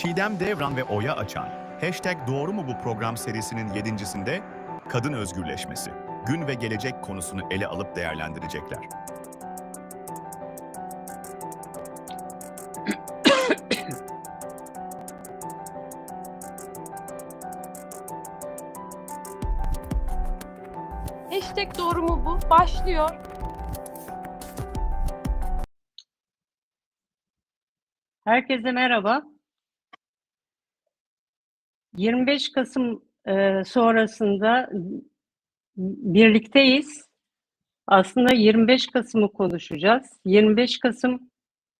Çiğdem Devran ve Oya Açan, Hashtag Doğru mu bu program serisinin yedincisinde kadın özgürleşmesi, gün ve gelecek konusunu ele alıp değerlendirecekler. Hashtag doğru mu bu? Başlıyor. Herkese merhaba. 25 Kasım e, sonrasında birlikteyiz. Aslında 25 Kasım'ı konuşacağız. 25 Kasım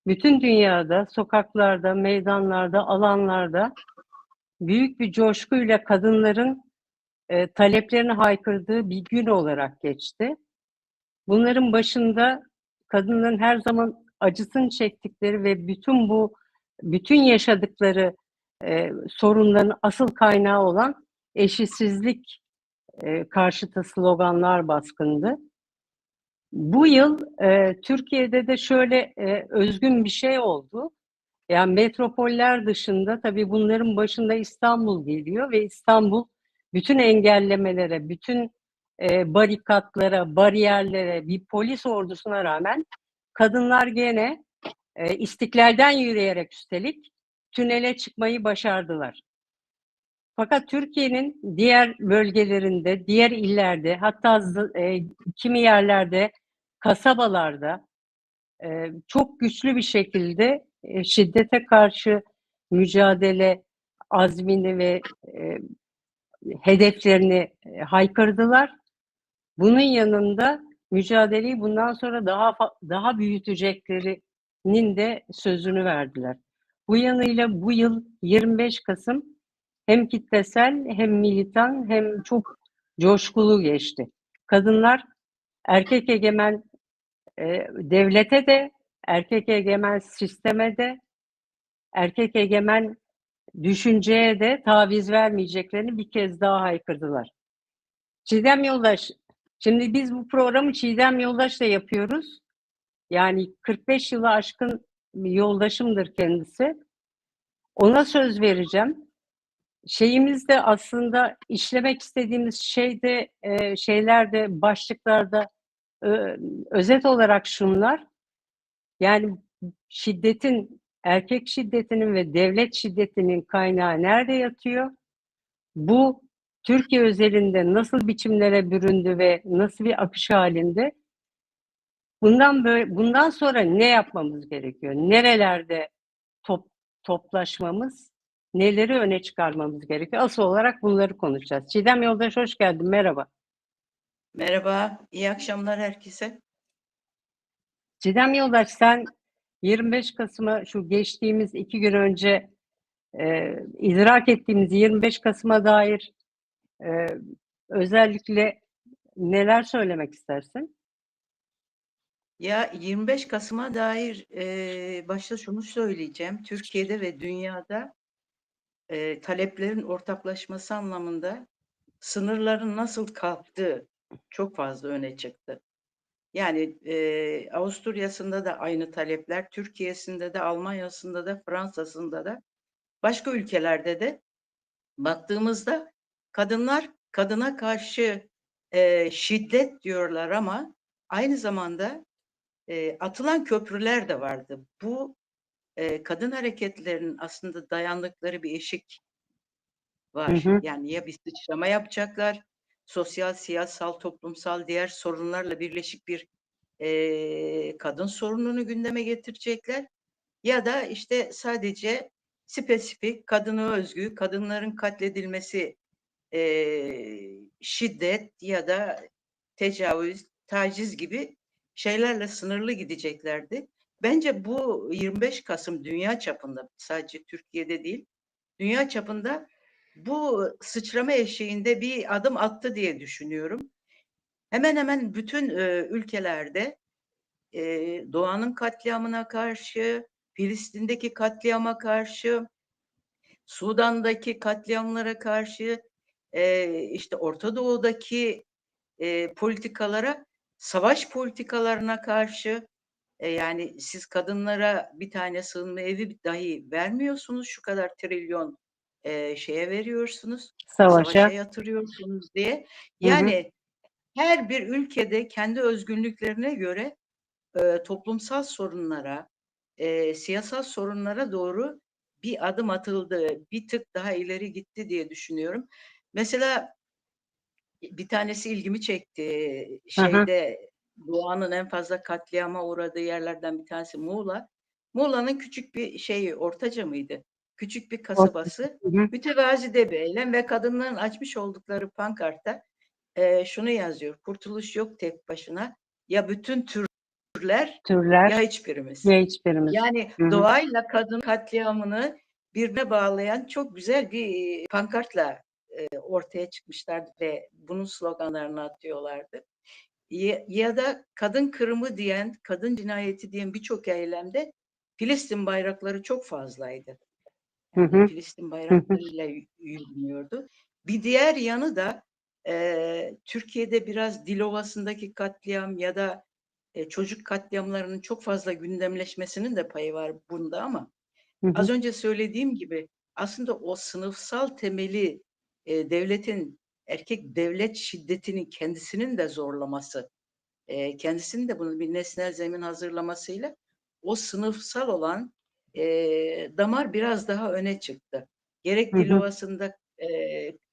bütün dünyada, sokaklarda, meydanlarda, alanlarda büyük bir coşkuyla kadınların e, taleplerini haykırdığı bir gün olarak geçti. Bunların başında kadınların her zaman acısını çektikleri ve bütün bu bütün yaşadıkları e, sorunların asıl kaynağı olan eşitsizlik e, karşıtı sloganlar baskındı. Bu yıl e, Türkiye'de de şöyle e, özgün bir şey oldu. Yani metropoller dışında tabii bunların başında İstanbul geliyor ve İstanbul bütün engellemelere, bütün e, barikatlara, bariyerlere, bir polis ordusuna rağmen kadınlar gene e, istiklalden yürüyerek üstelik tünele çıkmayı başardılar. Fakat Türkiye'nin diğer bölgelerinde, diğer illerde, hatta e, kimi yerlerde, kasabalarda e, çok güçlü bir şekilde e, şiddete karşı mücadele azmini ve e, hedeflerini e, haykırdılar. Bunun yanında mücadeleyi bundan sonra daha daha büyüteceklerinin de sözünü verdiler. Bu yanıyla bu yıl 25 Kasım hem kitlesel hem militan hem çok coşkulu geçti. Kadınlar erkek egemen e, devlete de, erkek egemen sisteme de, erkek egemen düşünceye de taviz vermeyeceklerini bir kez daha haykırdılar. Çiğdem Yoldaş, şimdi biz bu programı Çiğdem Yoldaş'la yapıyoruz. Yani 45 yılı aşkın yoldaşımdır kendisi. Ona söz vereceğim. Şeyimizde aslında işlemek istediğimiz şeyde e, şeylerde başlıklarda ö- özet olarak şunlar. Yani şiddetin erkek şiddetinin ve devlet şiddetinin kaynağı nerede yatıyor? Bu Türkiye özelinde nasıl biçimlere büründü ve nasıl bir akış halinde? Bundan böyle bundan sonra ne yapmamız gerekiyor? Nerelerde top, toplaşmamız, neleri öne çıkarmamız gerekiyor? Asıl olarak bunları konuşacağız. Çiğdem Yoldaş hoş geldin. Merhaba. Merhaba, iyi akşamlar herkese. Çiğdem Yoldaş sen 25 Kasım'a şu geçtiğimiz iki gün önce e, idrak ettiğimiz 25 Kasım'a dair e, özellikle neler söylemek istersin? Ya 25 Kasım'a dair e, başta şunu söyleyeceğim. Türkiye'de ve dünyada e, taleplerin ortaklaşması anlamında sınırların nasıl kalktığı çok fazla öne çıktı. Yani e, Avusturya'sında da aynı talepler, Türkiye'sinde de, Almanya'sında da, Fransa'sında da, başka ülkelerde de baktığımızda kadınlar kadına karşı e, şiddet diyorlar ama aynı zamanda e, atılan köprüler de vardı. Bu e, kadın hareketlerinin aslında dayandıkları bir eşik var. Hı hı. Yani ya bir sıçrama yapacaklar, sosyal, siyasal, toplumsal diğer sorunlarla birleşik bir e, kadın sorununu gündeme getirecekler. Ya da işte sadece spesifik, kadına özgü, kadınların katledilmesi, e, şiddet ya da tecavüz, taciz gibi şeylerle sınırlı gideceklerdi. Bence bu 25 Kasım dünya çapında sadece Türkiye'de değil, dünya çapında bu sıçrama eşiğinde bir adım attı diye düşünüyorum. Hemen hemen bütün e, ülkelerde e, doğanın katliamına karşı, Filistin'deki katliama karşı, Sudan'daki katliamlara karşı, e, işte Orta Doğu'daki e, politikalara, savaş politikalarına karşı E, yani siz kadınlara bir tane sığınma evi dahi vermiyorsunuz. Şu kadar trilyon e, şeye veriyorsunuz. Savaşa. Savaşa yatırıyorsunuz diye. Yani her bir ülkede kendi özgünlüklerine göre e, toplumsal sorunlara, e, siyasal sorunlara doğru bir adım atıldı, bir tık daha ileri gitti diye düşünüyorum. Mesela bir tanesi ilgimi çekti. Hı hı. Şeyde Doğan'ın en fazla katliama uğradığı yerlerden bir tanesi Muğla. Muğla'nın küçük bir şeyi, Ortaca mıydı? Küçük bir kasabası. Hı hı. Mütevazi de bir eylem ve kadınların açmış oldukları pankartta e, şunu yazıyor. Kurtuluş yok tek başına. Ya bütün türler Türler ya hiçbirimiz. ya hiçbirimiz. Yani Hı hı. doğayla kadın katliamını birbirine bağlayan çok güzel bir pankartla e, ortaya çıkmışlardı ve bunun sloganlarını atıyorlardı. Ya, ya da kadın kırımı diyen, kadın cinayeti diyen birçok eylemde Filistin bayrakları çok fazlaydı. Hı hı. Filistin bayraklarıyla yürünüyordu. Bir diğer yanı da e, Türkiye'de biraz Dilovası'ndaki katliam ya da e, çocuk katliamlarının çok fazla gündemleşmesinin de payı var bunda ama Hı hı. az önce söylediğim gibi aslında o sınıfsal temeli e, devletin erkek devlet şiddetinin kendisinin de zorlaması, e, kendisinin de bunun bir nesnel zemin hazırlamasıyla o sınıfsal olan e, damar biraz daha öne çıktı. Gerek. Dilovası'nda e,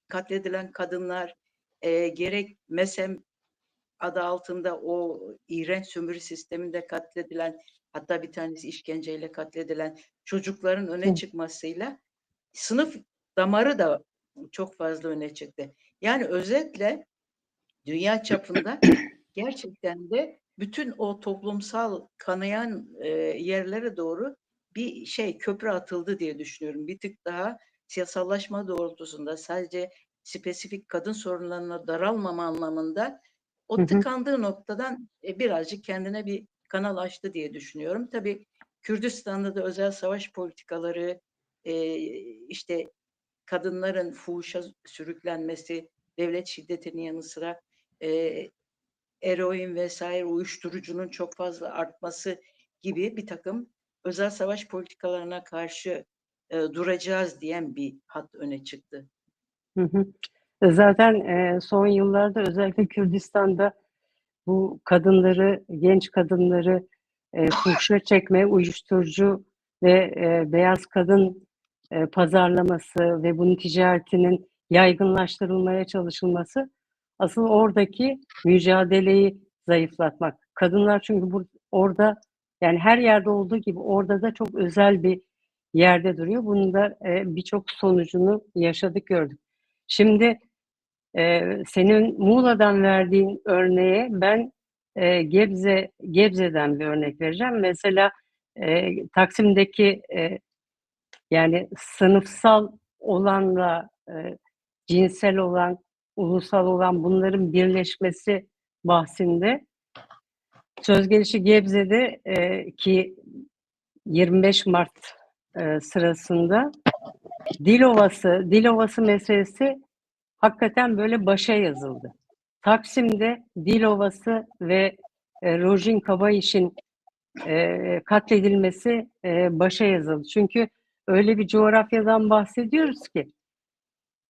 katledilen kadınlar, e, gerek MESEM adı altında o iğrenç sömürü sisteminde katledilen hatta bir tanesi işkenceyle katledilen çocukların öne çıkmasıyla sınıf damarı da çok fazla öne çıktı. Yani özetle dünya çapında gerçekten de bütün o toplumsal kanayan e, yerlere doğru bir şey köprü atıldı diye düşünüyorum. Bir tık daha siyasallaşma doğrultusunda sadece spesifik kadın sorunlarına daralmama anlamında o Hı hı. tıkandığı noktadan e, birazcık kendine bir kanal açtı diye düşünüyorum. Tabii Kürdistan'da da özel savaş politikaları, e, işte kadınların fuhuşa sürüklenmesi, devlet şiddetinin yanı sıra e, eroin vesaire uyuşturucunun çok fazla artması gibi bir takım özel savaş politikalarına karşı e, duracağız diyen bir hat öne çıktı. Hı hı. Zaten e, son yıllarda özellikle Kürdistan'da bu kadınları, genç kadınları e, fuhşa çekme, uyuşturucu ve e, beyaz kadın e, pazarlaması ve bunun ticaretinin yaygınlaştırılmaya çalışılması asıl oradaki mücadeleyi zayıflatmak. Kadınlar çünkü bu, orada yani her yerde olduğu gibi orada da çok özel bir yerde duruyor. Bunun da e, birçok sonucunu yaşadık gördük. Şimdi e, senin Muğla'dan verdiğin örneğe ben e, Gebze Gebze'den bir örnek vereceğim. Mesela e, Taksim'deki e, yani sınıfsal olanla e, cinsel olan, ulusal olan bunların birleşmesi bahsinde söz gelişi Gebze'de e, ki 25 Mart e, sırasında Dilovası, Dilovası meselesi hakikaten böyle başa yazıldı. Taksim'de Dilovası ve e, Rojin Kabayiş'in e, katledilmesi e, başa yazıldı. Çünkü öyle bir coğrafyadan bahsediyoruz ki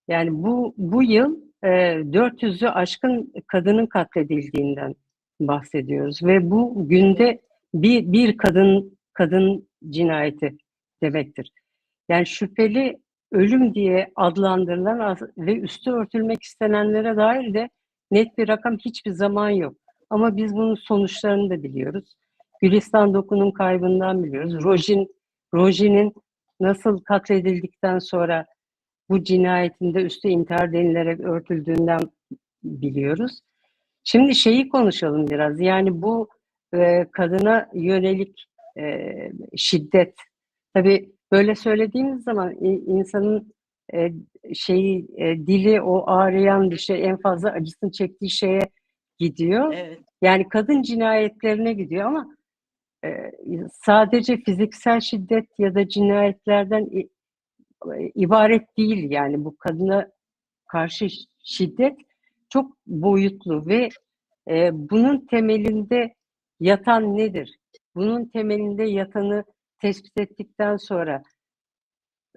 yani bu bu yıl e, 400'ü aşkın kadının katledildiğinden bahsediyoruz ve bu günde bir bir kadın kadın cinayeti demektir. Yani şüpheli ölüm diye adlandırılan ve üstü örtülmek istenenlere dair de net bir rakam hiçbir zaman yok. Ama biz bunun sonuçlarını da biliyoruz. Gülistan Doku'nun kaybından biliyoruz. Rojin, Rojin'in nasıl katledildikten sonra bu cinayetinde üstü intihar denilerek örtüldüğünden biliyoruz. Şimdi şeyi konuşalım biraz. Yani bu e, kadına yönelik e, şiddet. Tabii böyle söylediğimiz zaman insanın e, şeyi e, dili o ağrıyan bir şey en fazla acısını çektiği şeye gidiyor. Evet. Yani kadın cinayetlerine gidiyor ama sadece fiziksel şiddet ya da cinayetlerden e, ibaret değil yani bu kadına karşı şiddet çok boyutlu ve e, bunun temelinde yatan nedir? bunun temelinde yatanı tespit ettikten sonra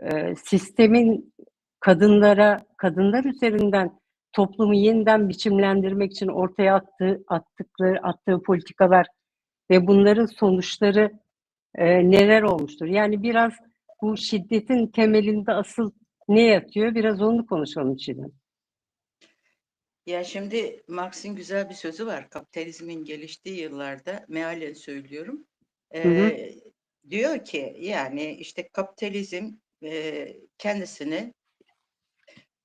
e, sistemin kadınlara, kadınlar üzerinden toplumu yeniden biçimlendirmek için ortaya attığı, attıkları, attığı politikalar ve bunların sonuçları e, neler olmuştur? Yani biraz bu şiddetin temelinde asıl ne yatıyor? Biraz onu konuşalım Çiğdem. Ya şimdi Marx'ın güzel bir sözü var. Kapitalizmin geliştiği yıllarda mealen söylüyorum. Hı hı. Ee, diyor ki yani işte kapitalizm e, kendisini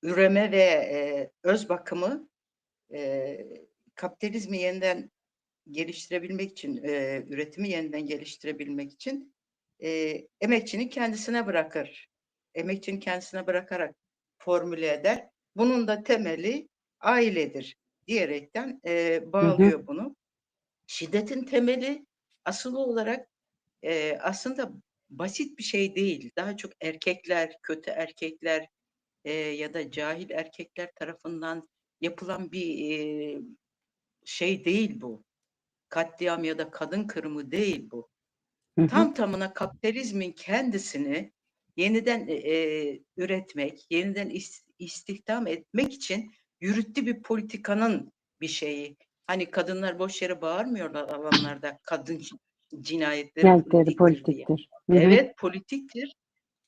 üreme ve e, öz bakımı e, kapitalizmi yeniden geliştirebilmek için, e, üretimi yeniden geliştirebilmek için e, emekçinin kendisine bırakır. Emekçinin kendisine bırakarak formüle eder. Bunun da temeli ailedir diyerekten e, bağlıyor bunu. Şiddetin temeli asıl olarak e, aslında basit bir şey değil. Daha çok erkekler, kötü erkekler e, ya da cahil erkekler tarafından yapılan bir e, şey değil bu. Katliam ya da kadın kırımı değil bu. Tam tamına kapitalizmin kendisini yeniden e, e, üretmek, yeniden is- istihdam etmek için yürüttüğü bir politikanın bir şeyi. Hani kadınlar boş yere bağırmıyorlar alanlarda kadın cinayetleri Kentleri politiktir diye. politiktir. Hı hı. Evet politiktir.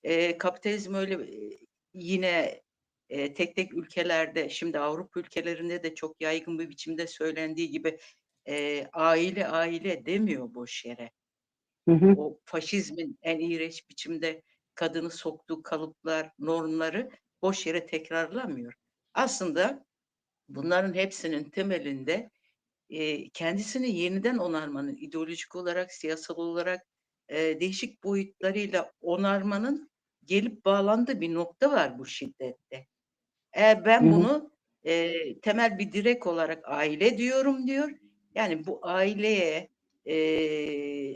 Ee, kapitalizm öyle e, yine e, tek tek ülkelerde şimdi Avrupa ülkelerinde de çok yaygın bir biçimde söylendiği gibi e, aile aile demiyor boş yere. Hı hı. O faşizmin en iğrenç biçimde kadını soktuğu kalıplar, normları boş yere tekrarlamıyor. Aslında bunların hepsinin temelinde e, kendisini yeniden onarmanın, ideolojik olarak, siyasal olarak e, değişik boyutlarıyla onarmanın gelip bağlandığı bir nokta var bu şiddette. Eğer ben bunu e, temel bir direk olarak aile diyorum diyor. Yani bu aileye, e,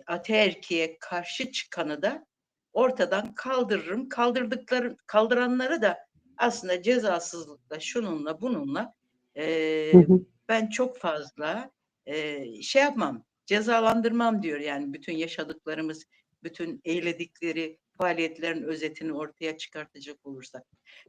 ataerkiye karşı çıkanı da ortadan kaldırırım. Kaldırdıkları, kaldıranları da aslında cezasızlıkla, şununla, bununla e, Hı hı. ben çok fazla e, şey yapmam, cezalandırmam diyor. Yani bütün yaşadıklarımız, bütün eyledikleri faaliyetlerin özetini ortaya çıkartacak olursak.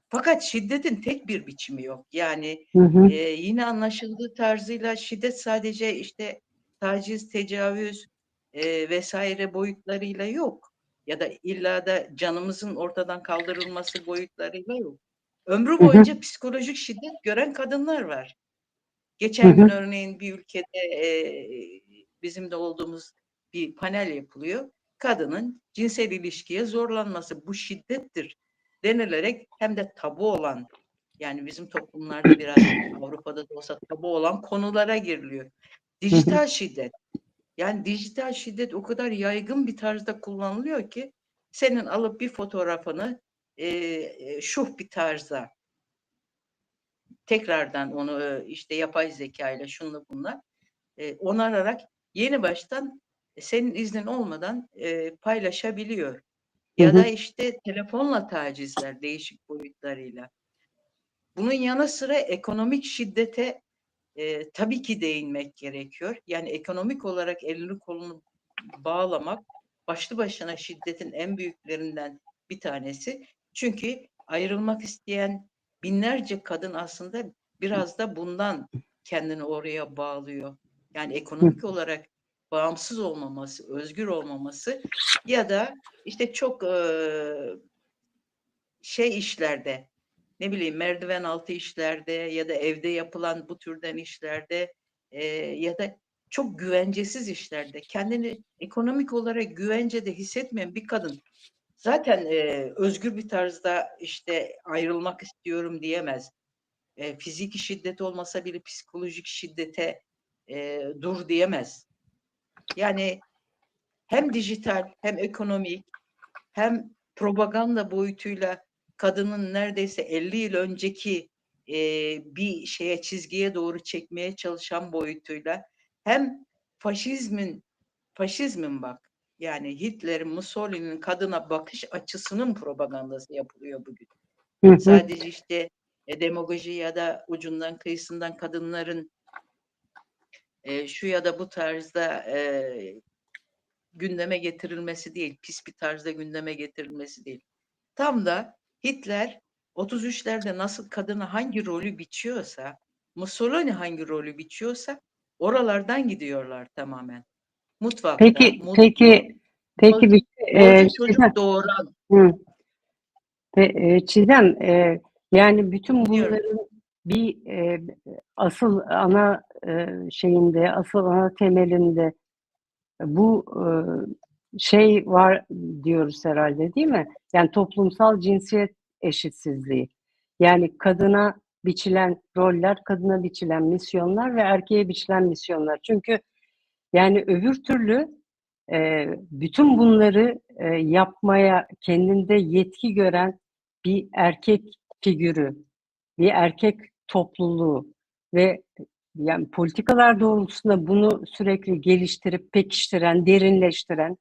Fakat şiddetin tek bir biçimi yok. Yani Hı hı. e, yine anlaşıldığı tarzıyla şiddet sadece işte taciz, tecavüz e, vesaire boyutlarıyla yok. Ya da illa da canımızın ortadan kaldırılması boyutlarıyla yok. Ömrü hı. boyunca psikolojik şiddet gören kadınlar var. Geçen Hı hı. gün örneğin bir ülkede e, bizim de olduğumuz bir panel yapılıyor. Kadının cinsel ilişkiye zorlanması bu şiddettir denilerek hem de tabu olan yani bizim toplumlarda biraz Avrupa'da da olsa tabu olan konulara giriliyor. Dijital şiddet. Yani dijital şiddet o kadar yaygın bir tarzda kullanılıyor ki senin alıp bir fotoğrafını e, şuh bir tarzda tekrardan onu işte yapay zeka ile şunla bunla e, onararak yeni baştan senin iznin olmadan e, paylaşabiliyor. Hı Ya hı. da işte telefonla tacizler değişik boyutlarıyla. Bunun yanı sıra ekonomik şiddete e, tabii ki değinmek gerekiyor. Yani ekonomik olarak elini kolunu bağlamak başlı başına şiddetin en büyüklerinden bir tanesi. Çünkü ayrılmak isteyen binlerce kadın aslında biraz da bundan kendini oraya bağlıyor. Yani ekonomik olarak bağımsız olmaması, özgür olmaması ya da işte çok şey işlerde ne bileyim merdiven altı işlerde ya da evde yapılan bu türden işlerde ya da çok güvencesiz işlerde kendini ekonomik olarak güvencede hissetmeyen bir kadın zaten özgür bir tarzda işte ayrılmak istiyorum diyemez. E, fiziki şiddet olmasa bile psikolojik şiddete dur diyemez. Yani hem dijital hem ekonomik hem propaganda boyutuyla kadının neredeyse 50 yıl önceki e, bir şeye çizgiye doğru çekmeye çalışan boyutuyla hem faşizmin faşizmin bak yani Hitler'in Mussolini'nin kadına bakış açısının propagandası yapılıyor bugün. Hı hı. Sadece işte e, demagoji ya da ucundan kıyısından kadınların e, şu ya da bu tarzda e, gündeme getirilmesi değil, pis bir tarzda gündeme getirilmesi değil. Tam da Hitler 33'lerde nasıl kadına hangi rolü biçiyorsa, Mussolini hangi rolü biçiyorsa oralardan gidiyorlar tamamen. Mutfakta, Peki, mut- peki, peki bir e, çocuk Çiğdem, doğuran hı. Pe- e, Çiğdem, e, yani bütün bunların bir e, asıl ana e, şeyinde, asıl ana temelinde bu e, şey var diyoruz herhalde değil mi? Yani toplumsal cinsiyet eşitsizliği. Yani kadına biçilen roller, kadına biçilen misyonlar ve erkeğe biçilen misyonlar. Çünkü yani öbür türlü e, bütün bunları e, yapmaya kendinde yetki gören bir erkek figürü, bir erkek topluluğu ve yani politikalar doğrultusunda bunu sürekli geliştirip pekiştiren, derinleştiren,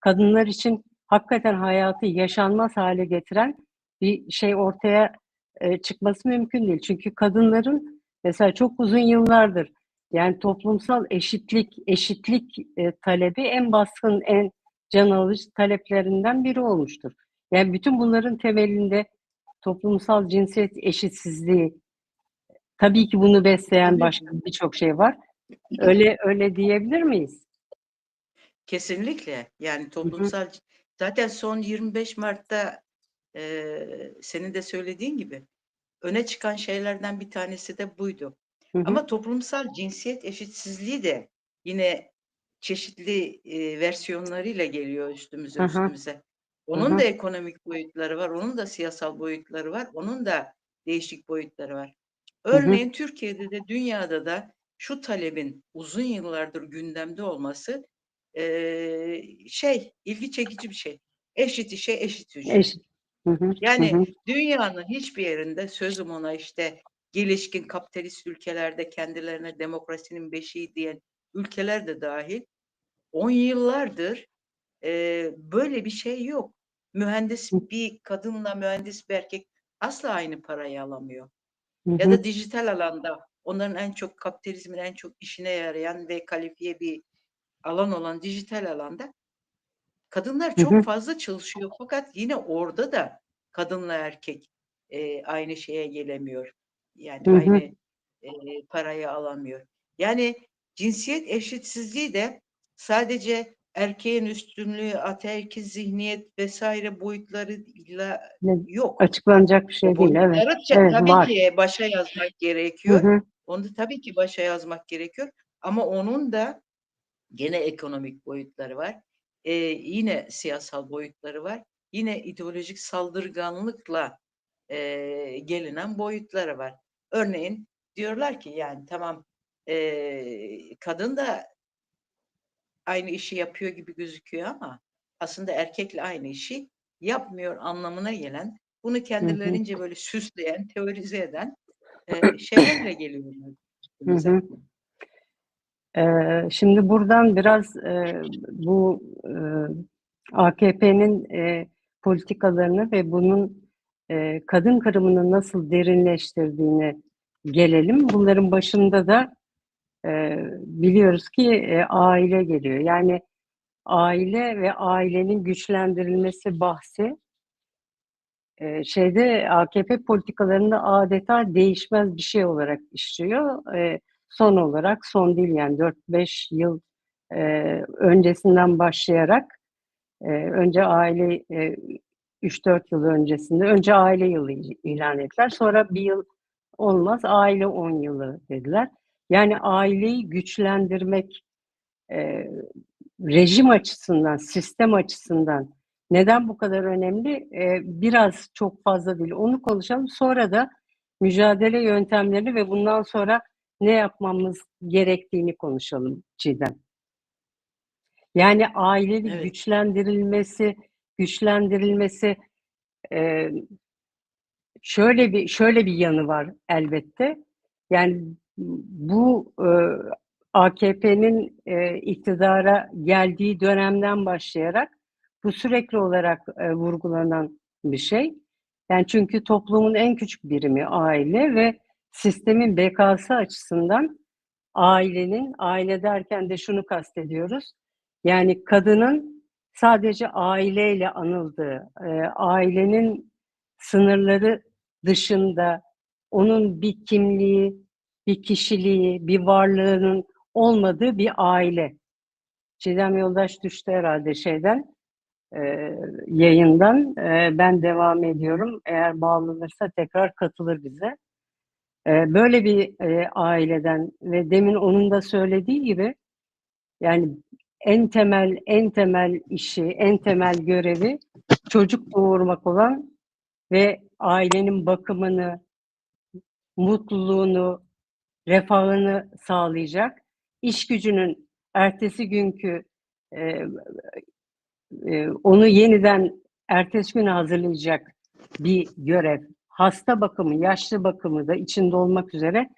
kadınlar için hakikaten hayatı yaşanmaz hale getiren bir şey ortaya e, çıkması mümkün değil. Çünkü kadınların mesela çok uzun yıllardır yani toplumsal eşitlik, eşitlik e, talebi en baskın, en can alıcı taleplerinden biri olmuştur. Yani bütün bunların temelinde toplumsal cinsiyet eşitsizliği, tabii ki bunu besleyen başka birçok şey var. Öyle öyle diyebilir miyiz? Kesinlikle. Yani toplumsal zaten son 25 Mart'ta e, senin de söylediğin gibi öne çıkan şeylerden bir tanesi de buydu. Hı hı. Ama toplumsal cinsiyet eşitsizliği de yine çeşitli e, versiyonlarıyla geliyor üstümüze Hı hı. üstümüze. Onun hı. da ekonomik boyutları var, onun da siyasal boyutları var, onun da değişik boyutları var. Hı. Örneğin Türkiye'de de dünyada da şu talebin uzun yıllardır gündemde olması eee, şey ilgi çekici bir şey. Eşit işe eşit ücret. Eşit. Hı hı, hı Yani hı. dünyanın hiçbir yerinde sözüm ona işte gelişkin kapitalist ülkelerde kendilerine demokrasinin beşiği diyen ülkeler de dahil on yıllardır eee, böyle bir şey yok. Mühendis Hı. bir kadınla mühendis bir erkek asla aynı parayı alamıyor. Hı Ya hı. da dijital alanda onların en çok kapitalizmin en çok işine yarayan ve kalifiye bir alan olan dijital alanda kadınlar Hı hı. çok fazla çalışıyor fakat yine orada da kadınla erkek e, aynı şeye gelemiyor. Yani Hı hı. aynı e, parayı alamıyor. Yani cinsiyet eşitsizliği de sadece erkeğin üstünlüğü, ataerkil zihniyet vesaire boyutlarıyla yok. Açıklanacak bir şey değil. Evet. Evet tabii var. ki başa yazmak Hı gerekiyor. hı. Onu da tabii ki başa yazmak gerekiyor. Ama onun da gene ekonomik boyutları var. Ee, yine siyasal boyutları var. Yine ideolojik saldırganlıkla e, gelinen boyutları var. Örneğin diyorlar ki yani tamam e, kadın da aynı işi yapıyor gibi gözüküyor ama aslında erkekle aynı işi yapmıyor anlamına gelen, bunu kendilerince böyle süsleyen, teorize eden e, şeylerle geliyorlar Hı üstümüze. hı. Ee, şimdi buradan biraz e, bu e, AKP'nin e, politikalarını ve bunun e, kadın kırımını nasıl derinleştirdiğine gelelim. Bunların başında da e, biliyoruz ki e, aile geliyor. Yani aile ve ailenin güçlendirilmesi bahsi e, şeyde AKP politikalarında adeta değişmez bir şey olarak işliyor. Son olarak son değil yani 4-5 yıl öncesinden başlayarak önce aile e, 3-4 yıl öncesinde önce aile yılı ilan ettiler. Sonra bir yıl olmaz aile 10 yılı dediler. Yani aileyi güçlendirmek e, rejim açısından, sistem açısından neden bu kadar önemli? E, biraz çok fazla değil. Onu konuşalım. Sonra da mücadele yöntemlerini ve bundan sonra ne yapmamız gerektiğini konuşalım Çiğdem. Yani ailenin Evet. güçlendirilmesi, güçlendirilmesi e, şöyle bir şöyle bir yanı var elbette. Yani bu e, AKP'nin e, iktidara geldiği dönemden başlayarak bu sürekli olarak e, vurgulanan bir şey. Yani çünkü toplumun en küçük birimi aile ve sistemin bekası açısından ailenin, aile derken de şunu kastediyoruz. Yani kadının sadece aileyle anıldığı, e, ailenin sınırları dışında onun bir kimliği, bir kişiliği, bir varlığının olmadığı bir aile. Çiğdem Yoldaş düştü herhalde şeyden, e, yayından. E, ben devam ediyorum. Eğer bağlanırsa tekrar katılır bize. E, böyle bir e, aileden ve demin onun da söylediği gibi yani en temel en temel işi, en temel görevi çocuk doğurmak olan ve ailenin bakımını, mutluluğunu, refahını sağlayacak, iş gücünün ertesi günkü e, e, onu yeniden ertesi güne hazırlayacak bir görev. Hasta bakımı, yaşlı bakımı da içinde olmak üzere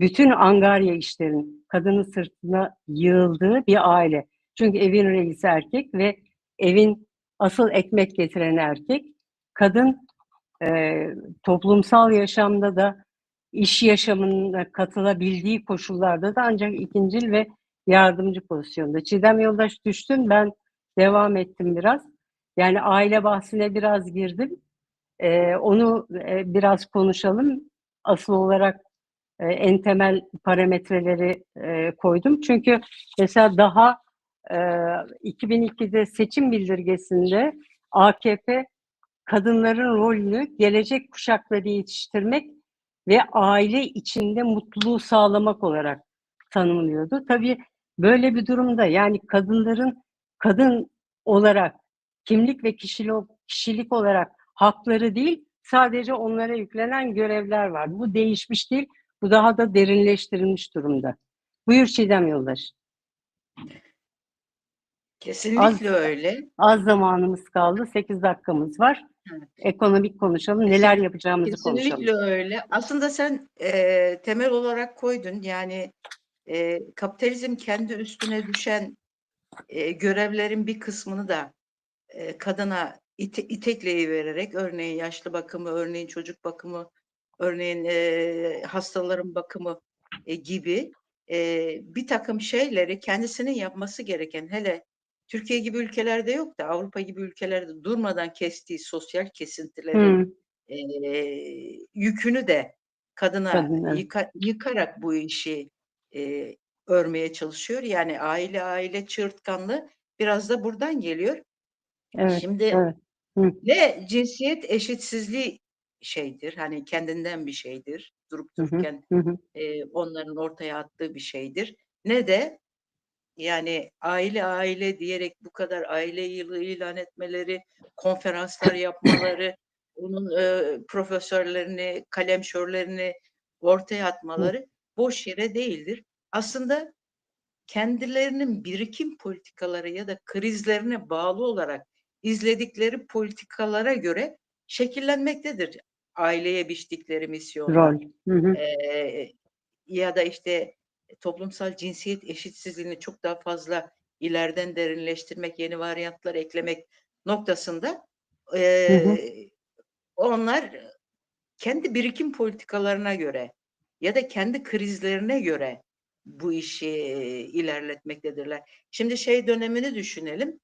bütün angarya işlerin kadının sırtına yığıldığı bir aile. Çünkü evin reisi erkek ve evin asıl ekmek getiren erkek. Kadın e, toplumsal yaşamda da iş yaşamına katılabildiği koşullarda da ancak ikincil ve yardımcı pozisyonda. Çiğdem Yoldaş düştün, ben devam ettim biraz. Yani aile bahsine biraz girdim. E, onu e, biraz konuşalım. Asıl olarak e, en temel parametreleri e, koydum. Çünkü mesela daha e, 2002'de seçim bildirgesinde AKP kadınların rolünü gelecek kuşakları yetiştirmek ve aile içinde mutluluğu sağlamak olarak tanımlıyordu. Tabii böyle bir durumda yani kadınların kadın olarak kimlik ve kişilik, kişilik olarak hakları değil sadece onlara yüklenen görevler var. Bu değişmiş değil. Bu daha da derinleştirilmiş durumda. Buyur Çiğdem Yoldaş. Kesinlikle öyle. Az zamanımız kaldı. 8 dakikamız var. Ekonomik konuşalım. Neler yapacağımızı konuşalım. Kesinlikle öyle. Aslında sen e, temel olarak koydun. Yani e, kapitalizm kendi üstüne düşen e, görevlerin bir kısmını da e, kadına ite, itekleyi vererek örneğin yaşlı bakımı, örneğin çocuk bakımı, örneğin e, hastaların bakımı e, gibi e, bir takım şeyleri kendisinin yapması gereken hele Türkiye gibi ülkelerde yok da Avrupa gibi ülkelerde durmadan kestiği sosyal kesintilerin Hı, e, yükünü de kadına yıka- yıkarak bu işi e, örmeye çalışıyor. Yani aile aile çığırtkanlığı biraz da buradan geliyor. evet, Şimdi evet. ne cinsiyet eşitsizliği şeydir, hani kendinden bir şeydir, durup Hı hı, dururken hı hı. e, onların ortaya attığı bir şeydir. Ne de yani aile aile diyerek bu kadar aile yılı ilan etmeleri, konferanslar yapmaları, onun e, profesörlerini, kalemşörlerini ortaya atmaları boş yere değildir. Aslında kendilerinin birikim politikaları ya da krizlerine bağlı olarak izledikleri politikalara göre şekillenmektedir aileye biçtikleri hı. Eee, ya da işte toplumsal cinsiyet eşitsizliğini çok daha fazla ileriden derinleştirmek, yeni varyantlar eklemek noktasında eee, onlar kendi birikim politikalarına göre ya da kendi krizlerine göre bu işi ilerletmektedirler. Şimdi şey dönemini düşünelim.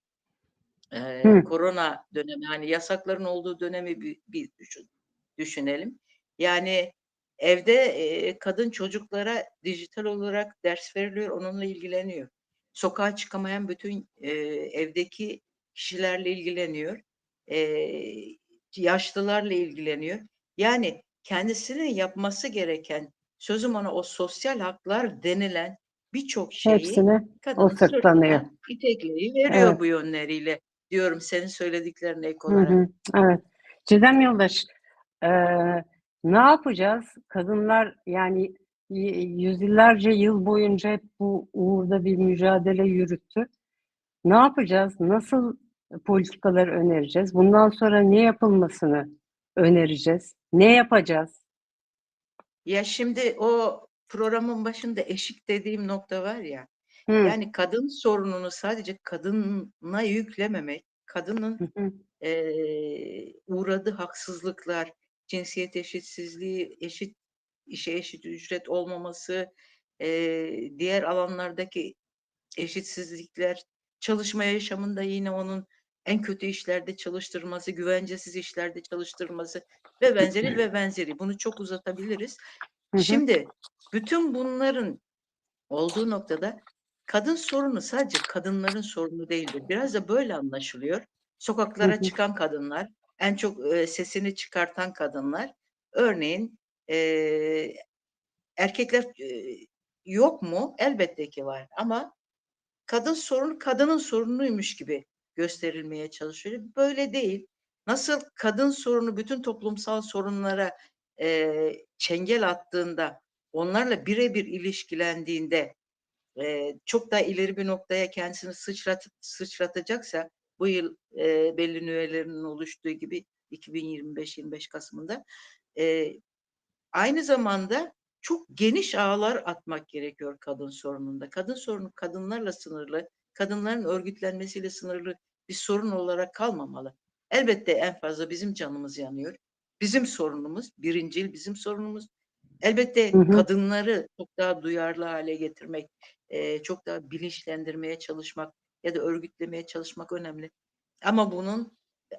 Hı. korona dönemi, hani yasakların olduğu dönemi bir, bir düşün, düşünelim. Yani evde eee, kadın çocuklara dijital olarak ders veriliyor, onunla ilgileniyor. Sokağa çıkamayan bütün eee, evdeki kişilerle ilgileniyor. Eee, yaşlılarla ilgileniyor. Yani kendisinin yapması gereken sözüm ona o sosyal haklar denilen birçok şeyi Hepsini o sırtlanıyor. itekleyi veriyor Evet. bu yönleriyle diyorum senin söylediklerine ek Hı olarak. hı, evet. Çiğdem Yoldaş, eee, ne yapacağız? Kadınlar yani yüzyıllarca yıl boyunca hep bu uğurda bir mücadele yürüttü. Ne yapacağız? Nasıl politikalar önereceğiz? Bundan sonra ne yapılmasını önereceğiz? Ne yapacağız? Ya şimdi o programın başında eşik dediğim nokta var ya. Hı, Yani kadın sorununu sadece kadına yüklememek, kadının hı hı, eee, uğradığı haksızlıklar, cinsiyet eşitsizliği, eşit işe eşit ücret olmaması, eee, diğer alanlardaki eşitsizlikler, çalışma yaşamında yine onun en kötü işlerde çalıştırması, güvencesiz işlerde çalıştırması ve benzeri ve benzeri. Bunu çok uzatabiliriz. Hı hı. Şimdi bütün bunların olduğu noktada kadın sorunu sadece kadınların sorunu değildir. Biraz da böyle anlaşılıyor. Sokaklara hı. çıkan kadınlar, en çok sesini çıkartan kadınlar. Örneğin e, erkekler e, yok mu? Elbette ki var ama kadın sorunu kadının sorunuymuş gibi gösterilmeye çalışıyor. Böyle değil. Nasıl kadın sorunu bütün toplumsal sorunlara e, çengel attığında, onlarla birebir ilişkilendiğinde e, çok daha ileri bir noktaya kendisini sıçrat, sıçratacaksa bu yıl e, belli nüvelerinin oluştuğu gibi 2025-25 Kasım'ında e, aynı zamanda çok geniş ağlar atmak gerekiyor kadın sorununda. Kadın sorunu kadınlarla sınırlı, kadınların örgütlenmesiyle sınırlı bir sorun olarak kalmamalı. Elbette en fazla bizim canımız yanıyor. Bizim sorunumuz, birincil bizim sorunumuz. Elbette Hı hı. kadınları çok daha duyarlı hale getirmek, çok daha bilinçlendirmeye çalışmak ya da örgütlemeye çalışmak önemli. Ama bunun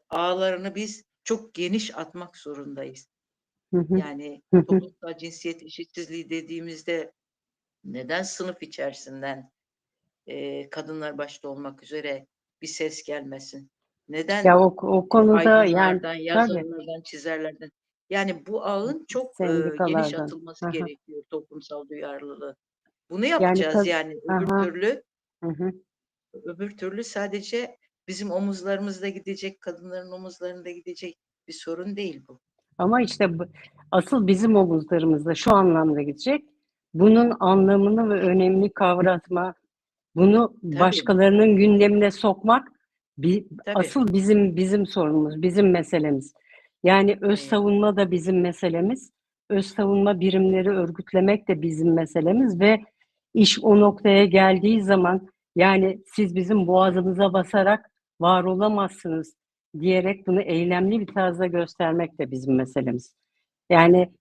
ağlarını biz çok geniş atmak zorundayız. Hı hı. Yani toplumsal cinsiyet eşitsizliği dediğimizde neden sınıf içerisinden eee, kadınlar başta olmak üzere bir ses gelmesin? Neden Ya o, o konuda yani tabii yazarlardan, çizerlerden? Yani bu ağın çok eee, geniş atılması hı. gerekiyor toplumsal duyarlılığı. Bunu Yani yapacağız kad- yani öbür Aha. türlü Hı hı. Öbür türlü sadece bizim omuzlarımızda gidecek, kadınların omuzlarında gidecek bir sorun değil bu. Ama işte bu, asıl bizim omuzlarımızda şu anlamda gidecek. Bunun anlamını ve önemini kavratma, bunu Tabii. başkalarının gündemine sokmak bir, Tabii. asıl bizim bizim sorunumuz, bizim meselemiz. Yani öz savunma da bizim meselemiz. Öz savunma birimleri örgütlemek de bizim meselemiz ve iş o noktaya geldiği zaman yani siz bizim boğazımıza basarak var olamazsınız diyerek bunu eylemli bir tarzda göstermek de bizim meselemiz. Yani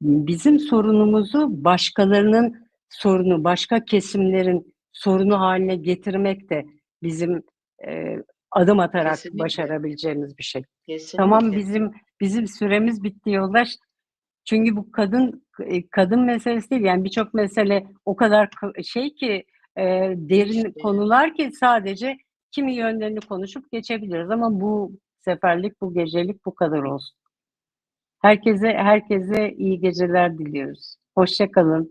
bizim sorunumuzu başkalarının sorunu, başka kesimlerin sorunu haline getirmek de bizim e, adım atarak Kesinlikle. başarabileceğimiz bir şey. Kesinlikle. Tamam bizim bizim süremiz bitti yoldaş. Çünkü bu kadın e, kadın meselesi değil yani birçok mesele o kadar şey ki e, derin konular ki sadece kimi yönlerini konuşup geçebiliriz ama bu seferlik bu gecelik bu kadar olsun. Herkese herkese iyi geceler diliyoruz. Hoşça kalın.